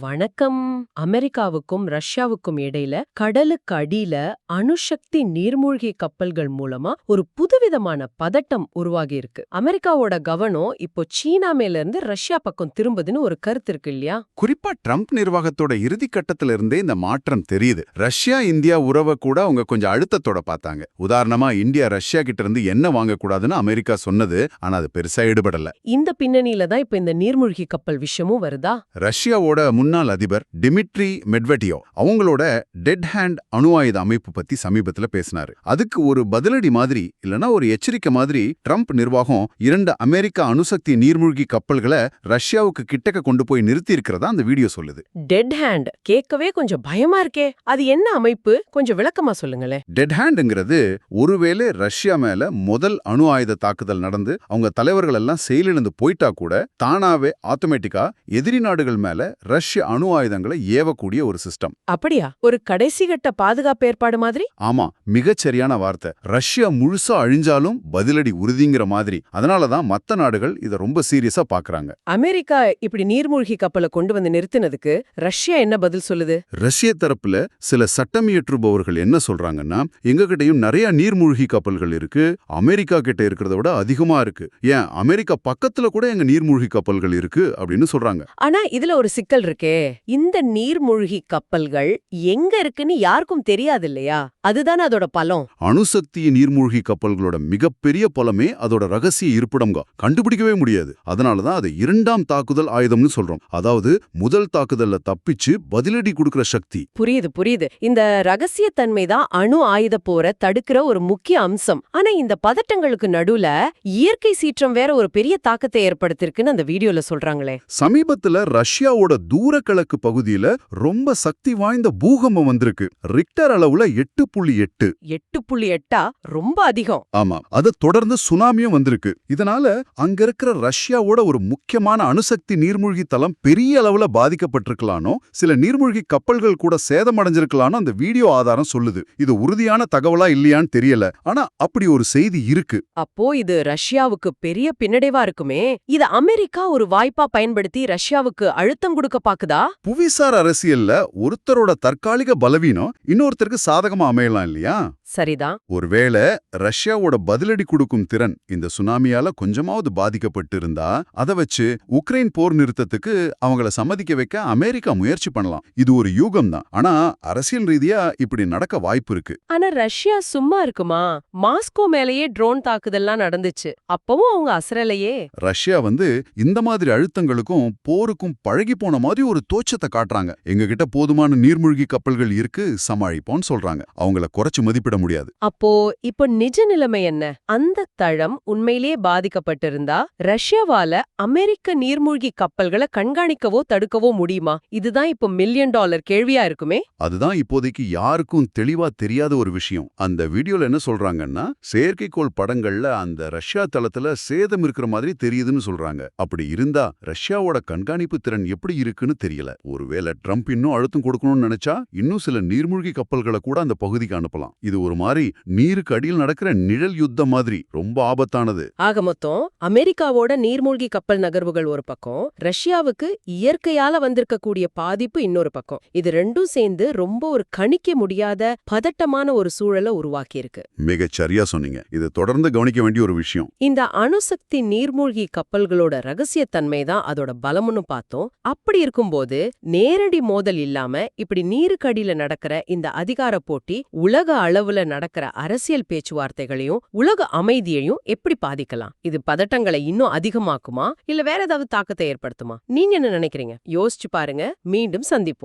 வணக்கம் அமெரிக்காவுக்கும் ரஷ்யாவுக்கும் இடையில கடலுக்கு அடியில அணுசக்தி நீர்மூழ்கி கப்பல்கள் மூலமா ஒரு புதுவிதமான பதட்டம் உருவாகி இருக்கு. அமெரிக்காவோட கவனம் இப்போ சீனா மேல இருந்து ரஷ்யா பக்கம் திரும்புதுன்னு ஒரு கருத்து இருக்கு இல்லையா? குறிப்பா ட்ரம்ப் நிர்வாகத்தோட இறுதி கட்டத்துல இருந்தே இந்த மாற்றம் தெரியுது. ரஷ்யா இந்தியா உறவை கூட அவங்க கொஞ்சம் அழுத்தத்தோட பார்த்தாங்க. உதாரணமா இந்தியா ரஷ்யா கிட்ட இருந்து என்ன வாங்கக்கூடாதுன்னு அமெரிக்கா சொன்னது ஆனா அது பெருசா ஈடுபடல. இந்த பின்னணியில தான் இப்ப இந்த நீர்மூழ்கி கப்பல் விஷயமும் வருதா? ரஷ்யாவோட முன்னாள் அதிபர் டிமிட்ரி மெட்வெட்டியோ அவங்களோட டெட் ஹேண்ட் அணு ஆயுத அமைப்பு பத்தி சமீபத்துல பேசினாரு. அதுக்கு ஒரு பதிலடி மாதிரி இல்லனா ஒரு எச்சரிக்கை மாதிரி ட்ரம்ப் நிர்வாகம் இரண்டு அமெரிக்க அணுசக்தி நீர்மூழ்கி கப்பல்களை ரஷ்யாவுக்கு கிட்டக்க கொண்டு போய் நிறுத்தி இருக்கிறதா அந்த வீடியோ சொல்லுது. Dead hand? கேட்கவே கொஞ்சம் பயமா இருக்கே. அது என்ன அமைப்பு? கொஞ்சம் விளக்கமா சொல்லுங்களேன். டெட் ஹேண்டுங்கிறது ஒருவேளை ரஷ்யா மேல முதல் அணு ஆயுத தாக்குதல் நடந்து அவங்க தலைவர்கள் எல்லாம் செயலிழந்து போயிட்டா கூட தானாவே ஆட்டோமேட்டிக்கா எதிரி நாடுகள் மேல ரஷ்ய அணு ஆயுதங்களை ஏவக்கூடிய ஒரு சிஸ்டம் அப்படியா? ஒரு கடைசி கட்ட பாதுகாப்பு ஏற்பாடு மாதிரி? ஆமா மிகச்சரியான வார்த்தை. ரஷ்யா முழுசா அழிஞ்சாலும் பதிலடி உறுதிங்கிற மாதிரி. அதனாலதான் மத்த நாடுகள் இத ரொம்ப சீரியஸா பாக்குறாங்க. அமெரிக்கா இப்படி நீர்மூழ்கி கப்பலை கொண்டு வந்து நிறுத்தினதுக்கு ரஷ்யா என்ன பதில் சொல்லுது? ரஷ்ய தரப்புல சில சட்டம் இயற்றுபவர்கள் என்ன சொல்றாங்கன்னா எங்க கிட்டயும் நிறைய நீர்மூழ்கி கப்பல்கள் இருக்கு அமெரிக்கா கிட்ட இருக்கிறத விட அதிகமா இருக்கு. ஏன் அமெரிக்கா பக்கத்துல கூட எங்க நீர்மூழ்கி கப்பல்கள் இருக்கு அப்படின்னு சொல்றாங்க. ஆனா இதுல ஒரு சிக்கல் இருக்கே. இந்த நீர்மூழ்கி கப்பல்கள் எங்க இருக்குன்னு யாருக்கும் தெரியாது இல்லையா அதுதானே அதோட பலம். அணுசக்தி நீர்மூழ்கி கப்பல்களோட மிகப்பெரிய பலமே அதோட ரகசிய இருப்பிடம்கா கண்டுபிடிக்கவே முடியாது. அதனாலதான் அதை இரண்டாம் தாக்குதல் ஆயுதம்னு சொல்றோம். அதாவது முதல் தாக்குதல்ல தப்பிச்சு பதிலடி கொடுக்கிற சக்தி. புரியுது புரியுது. இந்த ரகசியத்தன்மை தான் அணு ஆயுத போரை தடுக்கிற ஒரு முக்கிய அம்சம். ஆனா இந்த பதட்டங்களுக்கு நடுவுல இயற்கை சீற்றம் வேற ஒரு பெரிய தாக்கத்தை ஏற்படுத்திருக்குன்னு அந்த வீடியோல சொல்றாங்களே. சமீபத்துல ரஷ்யாவோட தூரக்கிழக்கு பகுதியில ரொம்ப சக்தி வாய்ந்த பூகம்பம் வந்திருக்கு. ரிக்டர் அளவுல எட்டு புள்ளி எட்டு. எட்டு புள்ளி எட்டா? ரொம்ப அதிகம். ஆமா அதை தொடர்ந்து சுனாமியும் வந்திருக்கு. இதனால அங்க இருக்கிற ரஷ்யாவோட ஒரு முக்கியமான அணுசக்தி நீர்மூழ்கி தளம் பெரிய அளவுல பாதிக்கப்பட்டிருக்கலானோ சில நீர்மூழ்கி கப்பல்கள் கூட சேதமடைஞ்சிருக்கலானோ அந்த வீடியோ ஆதாரம் சொல்லுது. இது உறுதியான தகவலா இல்லையான்னு தெரியல. ஆனா அப்படி ஒரு செய்தி இருக்கு. அப்போ இது ரஷ்யாவுக்கு பெரிய பின்னடைவா இருக்குமே? இத அமெரிக்கா ஒரு வாய்ப்பா பயன்படுத்தி ரஷ்யாவுக்கு அழுத்தம் கொடுக்க பாக்குதா. புவிசார் அரசியல்ல ஒருத்தரோட தற்காலிக பலவீனம் இன்னொருத்தருக்கு சாதகமா அமையலாம் இல்லையா? சரிதான். ஒருவேளை ரஷ்யாவோட பதிலடி கொடுக்கும் திறன் இந்த சுனாமியால கொஞ்சமாவது பாதிக்கப்பட்டு இருந்தா அதை வச்சு உக்ரைன் போர் நிறுத்தத்துக்கு அவங்கள சம்மதிக்க வைக்க அமெரிக்கா முயற்சி பண்ணலாம். இது ஒரு யூகம் தான் ஆனா அரசியல் ரீதியா இப்படி நடக்க வாய்ப்பு இருக்கு. ஆனா ரஷ்யா சும்மா இருக்குமா? மாஸ்கோ மேலேயே ட்ரோன் தாக்குதல்லாம் நடந்துச்சு. அப்பவும் அவங்க அசரலையே. ரஷ்யா வந்து இந்த மாதிரி அழுத்தங்களுக்கும் போருக்கும் பழகி போன மாதிரி ஒரு தோற்றத்தை காட்டுறாங்க. எங்க கிட்ட போதுமான நீர்மூழ்கி கப்பல்கள் இருக்கு சமாளிப்போம்னு சொல்றாங்க. அவங்கள குறைச்சு மதிப்பிட முடியாது. அப்போ இப்போ நிஜ நிலைமை என்ன? அந்த தளம் உண்மையிலேயே பாதிக்கப்பட்டிருந்தா ரஷ்யாவால அமெரிக்க நீர்மூழ்கி கப்பல்களை கண்காணிக்கவோ தடுக்கவோ முடியுமா? இதுதான் இப்போ மில்லியன் டாலர் கேள்வியா இருக்குமே? அதுதான் இப்போதைக்கு யாருக்கும் தெளிவா தெரியாத ஒரு விஷயம். அந்த வீடியோல என்ன சொல்றாங்கன்னா செயற்கைக்கோள் படங்கள்ல அந்த ரஷ்யா தளத்துல சேதம் இருக்கிற மாதிரி தெரியுதுன்னு சொல்றாங்க. அப்படி இருந்தா ரஷ்யாவோட கண்காணிப்பு திறன் எப்படி இருக்குன்னு தெரியல. ஒருவேளை ட்ரம்ப் இன்னும் அழுத்தம் கொடுக்கணும்னு நினைச்சா இன்னும் சில நீர்மூழ்கி கப்பல்களை கூட அந்த பகுதிக்கு அனுப்பலாம். இது ஒரு மாதிரி நீருக்கு அடியில் நடக்கிற நிழல் யுத்தம் மாதிரி. ரொம்ப ஆபத்தானது. ஆக மொத்தம் அமெரிக்காவோட நீர்மூழ்கி கப்பல் நகர்வுகள் ஒரு பக்கம் ரஷ்யாவுக்கு இயற்கையால வந்திருக்கக்கூடிய பாதிப்பு இன்னொரு பக்கம். இது ரெண்டும் சேர்ந்து ரொம்ப ஒரு கணிக்க முடியாத பதட்டமான ஒரு சூழலை உருவாக்கியிருக்கு. மிகச் சரியா சொன்னீங்க. இது தொடர்ந்து கவனிக்க வேண்டிய ஒரு விஷயம். இந்த அணுசக்தி நீர்மூழ்கி கப்பல்களோட ரகசியத்தன்மை தான் அதோட பலம்னு பார்த்தோம். அப்படி இருக்கும்போது நேரடி மோதல் இல்லாம இப்படி நீருக்கடியில நடக்கிற இந்த அதிகார போட்டி உலக அளவுல நடக்கிற அரசியல் பேச்சுவார்த்தைகளையும் உலக அமைதியையும் எப்படி பாதிக்கலாம்? இது பதட்டங்களை இன்னும் அதிகமாக்குமா? இல்ல வேற ஏதாவது தாக்கத்தை ஏற்படுத்துமா? நீங்க என்ன நினைக்கிறீங்க? யோசிச்சு பாருங்க. மீண்டும் சந்திப்போம்.